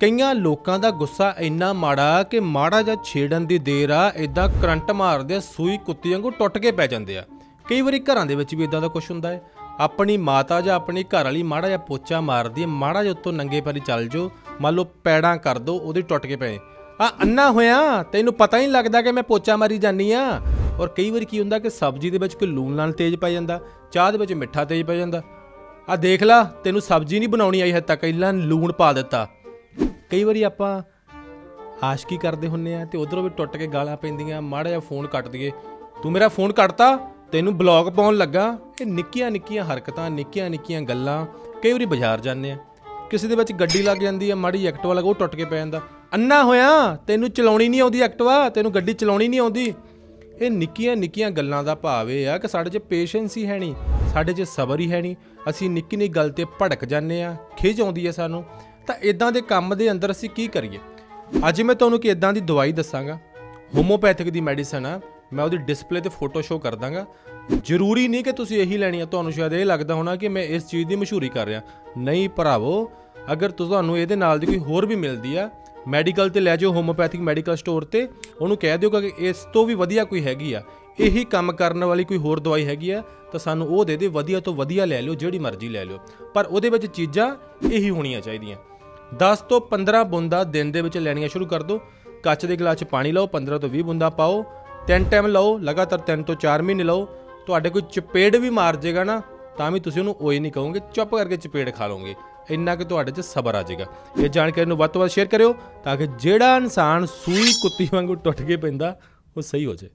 ਕਈਆਂ ਲੋਕਾਂ ਦਾ ਗੁੱਸਾ ਇੰਨਾ ਮਾੜਾ ਕਿ ਮਾੜਾ ਜਿਹਾ ਛੇੜਨ ਦੀ ਦੇਰ ਆ ਇਦਾਂ ਕਰੰਟ ਮਾਰਦੇ ਆ, ਸੂਈ ਕੁੱਤੀ ਵਾਂਗੂ ਟੁੱਟ ਕੇ ਪੈ ਜਾਂਦੇ ਆ। ਕਈ ਵਾਰੀ ਘਰਾਂ ਦੇ ਵਿੱਚ ਵੀ ਇਦਾਂ ਦਾ ਕੁਝ ਹੁੰਦਾ ਹੈ। ਆਪਣੀ ਮਾਤਾ ਜਾਂ ਆਪਣੀ ਘਰ ਵਾਲੀ ਮਾੜਾ ਜਿਹਾ ਪੋਚਾ ਮਾਰਦੀ ਹੈ ਮਾੜਾ ਜਿਹਾ ਉੱਤੋਂ ਨੰਗੇ ਪੈਰੀ ਚੱਲ ਜਾਓ ਮੰਨ ਲਓ ਪੈੜਾਂ ਕਰ ਦੋ ਉਹਦੇ ਟੁੱਟ ਕੇ ਪਏ। ਆ ਅੰਨਾ ਹੋਇਆ ਤੈਨੂੰ ਪਤਾ ਹੀ ਨਹੀਂ ਲੱਗਦਾ ਕਿ ਮੈਂ ਪੋਚਾ ਮਾਰੀ ਜਾਨੀ ਆ। ਔਰ ਕਈ ਵਾਰੀ ਕੀ ਹੁੰਦਾ ਕਿ ਸਬਜ਼ੀ ਦੇ ਵਿੱਚ ਕੋਈ ਲੂਣ ਨਾਲ ਤੇਜ਼ ਪੈ ਜਾਂਦਾ ਚਾਹ ਦੇ ਵਿੱਚ ਮਿੱਠਾ ਤੇਜ਼ ਪੈ ਜਾਂਦਾ। ਆ ਦੇਖ ਲਾ ਤੈਨੂੰ ਸਬਜ਼ੀ ਨਹੀਂ ਬਣਾਉਣੀ ਆਈ ਹੱਦ ਤੱਕ ਇਲਾਂ ਲੂਣ ਪਾ ਦਿੱਤਾ। ਕਈ ਵਾਰੀ ਆਪਾਂ ਆਸ਼ਕੀ ਕਰਦੇ ਹੁੰਨੇ ਆ ਤੇ ਉਧਰੋਂ ਵੀ ਟੁੱਟ ਕੇ ਗਾਲਾਂ ਪੈਂਦੀਆਂ, ਮਾੜਾ ਜਿਹਾ ਫੋਨ ਕੱਟ ਦਈਏ। ਤੂੰ ਮੇਰਾ ਫੋਨ ਕੱਟਤਾ, ਤੈਨੂੰ ਬਲੌਕ ਪਾਉਣ ਲੱਗਾ। ਇਹ ਨਿੱਕੀਆਂ ਨਿੱਕੀਆਂ ਹਰਕਤਾਂ ਨਿੱਕੀਆਂ ਨਿੱਕੀਆਂ ਗੱਲਾਂ, ਕਈ ਵਾਰੀ ਬਾਜ਼ਾਰ ਜਾਂਦੇ ਆ। ਕਿਸੇ ਦੇ ਵਿੱਚ ਗੱਡੀ ਲੱਗ ਜਾਂਦੀ ਆ, ਮਾੜੀ ਐਕਟਿਵਾ ਲੱਗ, ਉਹ ਟੁੱਟ ਕੇ ਪੈ ਜਾਂਦਾ। ਅੰਨਾ ਹੋਇਆ, ਤੈਨੂੰ ਚਲਾਉਣੀ ਨਹੀਂ ਆਉਂਦੀ ਐਕਟਿਵਾ, ਤੈਨੂੰ ਗੱਡੀ ਚਲਾਉਣੀ ਨਹੀਂ ਆਉਂਦੀ। ਇਹ ਨਿੱਕੀਆਂ ਨਿੱਕੀਆਂ ਗੱਲਾਂ ਦਾ ਭਾਵ ਇਹ ਆ ਕਿ ਸਾਡੇ 'ਚ ਪੇਸ਼ੈਂਸ ਹੀ ਹੈ ਨਹੀਂ, ਸਾਡੇ 'ਚ ਸਬਰ ਹੀ ਹੈ ਨਹੀਂ। ਅਸੀਂ ਨਿੱਕੀ ਨਿੱਕੀ ਗੱਲ ਤੇ ਭੜਕ ਜਾਂਦੇ ਆ ਖਿਜ ਆਉਂਦੀ ਹੈ ਸਾਨੂੰ। ਤਾਂ ਇਦਾਂ ਦੇ ਕੰਮ ਦੇ ਅੰਦਰ ਅਸੀਂ ਕੀ ਕਰੀਏ? ਅੱਜ ਮੈਂ ਤੁਹਾਨੂੰ ਕਿ ਇਦਾਂ ਦੀ ਦਵਾਈ ਦੱਸਾਂਗਾ। ਹੋਮੋਪੈਥਿਕ ਦੀ ਮੈਡੀਸਨ ਆ। ਮੈਂ ਉਹਦੀ ਡਿਸਪਲੇ ਤੇ ਫੋਟੋ ਸ਼ੋ ਕਰ ਦਾਂਗਾ। ਜ਼ਰੂਰੀ ਨਹੀਂ ਕਿ ਤੁਸੀਂ ਇਹੀ ਲੈਣੀ ਆ। ਤੁਹਾਨੂੰ ਸ਼ਾਇਦ ਇਹ ਲੱਗਦਾ ਹੋਣਾ ਕਿ ਮੈਂ ਇਸ ਚੀਜ਼ ਦੀ ਮਸ਼ਹੂਰੀ ਕਰ ਰਿਹਾ। ਨਹੀਂ ਭਰਾਵੋ ਅਗਰ ਤੁਹਾਨੂੰ ਇਹਦੇ ਨਾਲ ਦੀ ਕੋਈ ਹੋਰ ਵੀ ਮਿਲਦੀ ਆ ਮੈਡੀਕਲ ਤੇ ਲੈ ਜਾਓ ਹੋਮੋਪੈਥਿਕ ਮੈਡੀਕਲ ਸਟੋਰ ਤੇ, ਉਹਨੂੰ ਕਹਿ ਦਿਓ ਕਿ ਇਸ ਤੋਂ ਵੀ ਵਧੀਆ ਕੋਈ ਹੈਗੀ ਆ। ਇਹੀ ਕੰਮ ਕਰਨ ਵਾਲੀ ਕੋਈ ਹੋਰ ਦਵਾਈ ਹੈਗੀ ਆ, ਤਾਂ ਸਾਨੂੰ ਉਹ ਦੇ ਦੇ, ਵਧੀਆ ਤੋਂ ਵਧੀਆ ਲੈ ਲਿਓ, ਜਿਹੜੀ ਮਰਜ਼ੀ ਲੈ ਲਿਓ। ਪਰ ਉਹਦੇ ਵਿੱਚ ਚੀਜ਼ਾਂ ਇਹੀ ਹੋਣੀਆਂ ਚਾਹੀਦੀਆਂ। 10 ਤੋਂ 15 ਬੂੰਦਾਂ ਦਿਨ ਦੇ ਵਿੱਚ ਲੈਣੀਆਂ ਸ਼ੁਰੂ ਕਰ ਦਿਓ। ਕੱਚ ਦੇ ਗਲਾਸ 'ਚ ਪਾਣੀ ਲਓ 15 ਤੋਂ 20 ਬੂੰਦਾਂ ਪਾਓ। ਤਿੰਨ ਟਾਈਮ ਲਓ, ਲਗਾਤਾਰ 3 ਤੋਂ 4 ਮਹੀਨੇ ਲਓ। ਤੁਹਾਡੇ ਕੋਈ ਚਪੇੜ ਵੀ ਮਾਰ ਜੇਗਾ ਨਾ, ਤਾਂ ਵੀ ਤੁਸੀਂ ਉਹਨੂੰ ਓਏ ਨਹੀਂ ਕਹੋਗੇ, ਚੁੱਪ ਕਰਕੇ ਚਪੇੜ ਖਾ ਲਓਗੇ। ਇੰਨਾ ਕਿ ਤੁਹਾਡੇ 'ਚ ਸਬਰ ਆ ਜਾਏਗਾ। ਇਹ ਜਾਣਕਾਰੀ ਨੂੰ ਵੱਧ ਤੋਂ ਵੱਧ ਸ਼ੇਅਰ ਕਰਿਓ ਤਾਂ ਕਿ ਜਿਹੜਾ ਇਨਸਾਨ ਸੂਈ ਕੁੱਤੀ ਵਾਂਗੂ ਟੁੱਟ ਕੇ ਪੈਂਦਾ, ਉਹ ਸਹੀ ਹੋ ਜਾਏ।